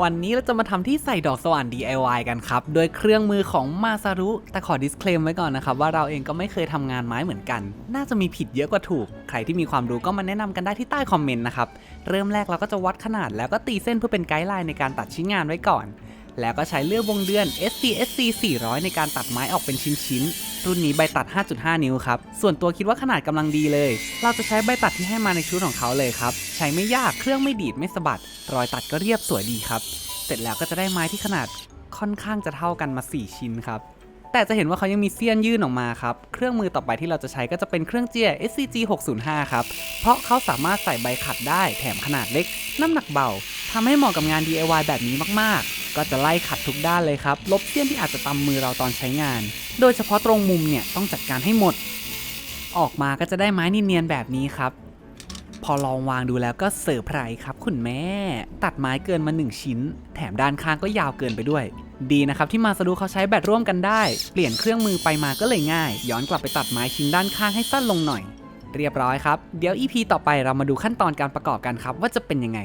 วันนี้เราจะมาทำที่ใส่ดอกสว่าน DIY กันครับ โดยเครื่องมือของมาซารุ แต่ขอ disclaim ไว้ก่อนนะครับ ว่าเราเองก็ไม่เคยทำงานไม้เหมือนกัน น่าจะมีผิดเยอะกว่าถูก ใครที่มีความรู้ก็มาแนะนำกันได้ที่ใต้คอมเมนต์นะครับ เริ่มแรกเราก็จะวัดขนาดแล้วก็ตีเส้นเพื่อเป็นไกด์ไลน์ในการตัดชิ้นงานไว้ก่อน แล้วก็ใช้เลื่อยวงเดือน SCSC 400 ในการตัดไม้ออกเป็นชิ้นๆ รุ่นนี้ใบตัด 5.5 นิ้วครับ ส่วนตัวคิดว่าขนาดกำลังดีเลย เราจะใช้ใบตัดที่ให้มาในชุดของเขาเลยครับ ใช้ไม่ยาก เครื่องไม่ดีดไม่สะบัด รอยตัดก็เรียบสวยดีครับ เสร็จแล้วก็จะได้ไม้ที่ขนาดค่อนข้างจะเท่ากันมา 4 ชิ้นครับ แต่จะเห็นว่าเขายังมีเสี้ยนยื่นออกมาครับ เครื่องมือต่อไปที่เราจะใช้ก็จะเป็นเครื่องเจีย SCG 605ครับ เพราะเขาสามารถใส่ใบขัดได้แถมขนาดเล็ก น้ำหนักเบาทำให้เหมาะกับงาน DIY แบบนี้มากๆ ก็จะไล่ขัดทุกด้านเลยครับ ลบเสี้ยนที่อาจจะตำมือเราตอนใช้งาน โดยเฉพาะตรงมุมเนี่ยต้องจัดการให้หมด ออกมาก็จะได้ไม้เนียนๆแบบนี้ครับพอลองวางดูแล้วก็เซอร์ไพรส์ครับ คุณแม่ ตัดไม้เกินมา 1 ชิ้น แถมด้านข้างก็ยาวเกินไปด้วย ดีนะครับที่มาสดูเขาใช้แบตร่วมกันได้ เปลี่ยนเครื่องมือไปมาก็เลยง่าย ย้อนกลับไปตัดไม้ชิ้นด้านข้างให้สั้นลงหน่อย เรียบร้อยครับ เดี๋ยว EP ต่อไปเรามาดูขั้นตอนการประกอบกันครับว่าจะเป็นยังไง